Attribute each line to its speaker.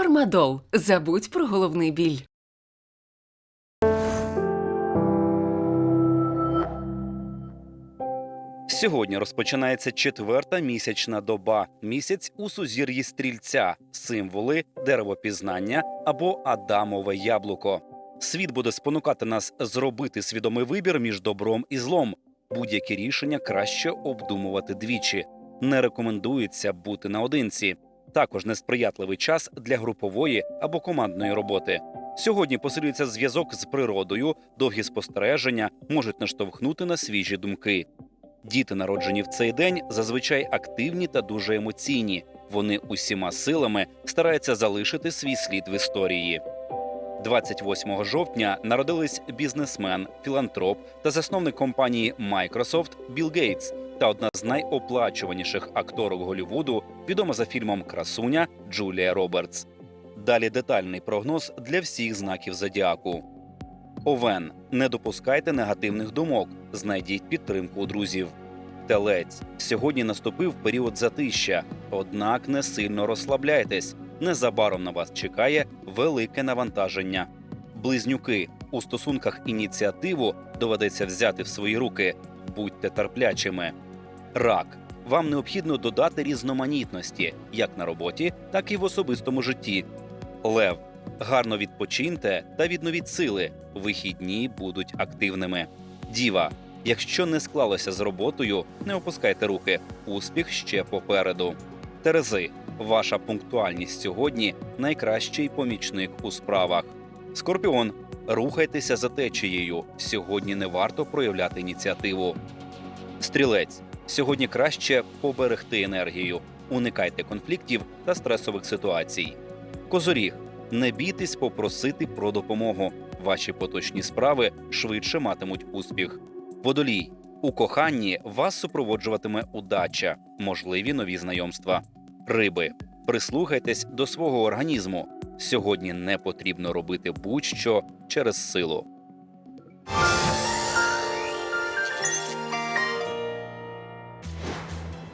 Speaker 1: Фармадол. Забудь про головний біль.
Speaker 2: Сьогодні розпочинається четверта місячна доба. Місяць у сузір'ї стрільця, символи деревопізнання або Адамове яблуко. Світ буде спонукати нас зробити свідомий вибір між добром і злом. Будь-які рішення краще обдумувати двічі. Не рекомендується бути наодинці. Також несприятливий час для групової або командної роботи. Сьогодні посилюється зв'язок з природою, довгі спостереження можуть наштовхнути на свіжі думки. Діти, народжені в цей день, зазвичай активні та дуже емоційні. Вони усіма силами стараються залишити свій слід в історії. 28 жовтня народились бізнесмен, філантроп та засновник компанії Microsoft Білл Гейтс та одна з найоплачуваніших акторок Голлівуду, відома за фільмом Красуня Джулія Робертс. Далі детальний прогноз для всіх знаків зодіаку. Овен. Не допускайте негативних думок. Знайдіть підтримку у друзів. Телець. Сьогодні наступив період затища, однак не сильно розслабляйтесь. Незабаром на вас чекає велике навантаження. Близнюки. У стосунках ініціативу доведеться взяти в свої руки. Будьте терплячими. Рак. Вам необхідно додати різноманітності як на роботі, так і в особистому житті. Лев. Гарно відпочиньте та відновіть сили. Вихідні будуть активними. Діва. Якщо не склалося з роботою, не опускайте руки. Успіх ще попереду. Терези. Ваша пунктуальність сьогодні найкращий помічник у справах. Скорпіон. Рухайтеся за течією. Сьогодні не варто проявляти ініціативу. Стрілець. Сьогодні краще поберегти енергію. Уникайте конфліктів та стресових ситуацій. Козоріг. Не бійтесь попросити про допомогу. Ваші поточні справи швидше матимуть успіх. Водолій. У коханні вас супроводжуватиме удача, можливі нові знайомства. Риби. Прислухайтесь до свого організму. Сьогодні не потрібно робити будь-що через силу.